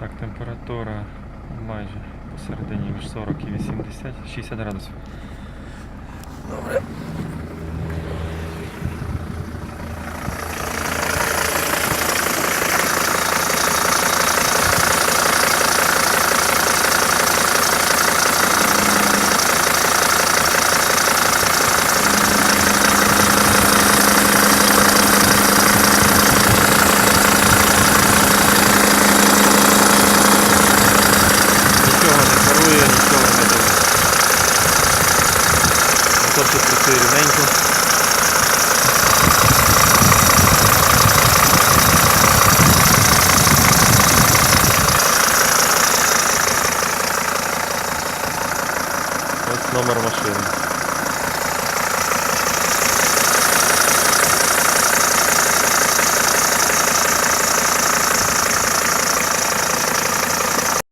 Так, температура майже посередині між 40 і 80, 60 градусів. Добре. Мотор тут працює рівненько. Ось номер машини.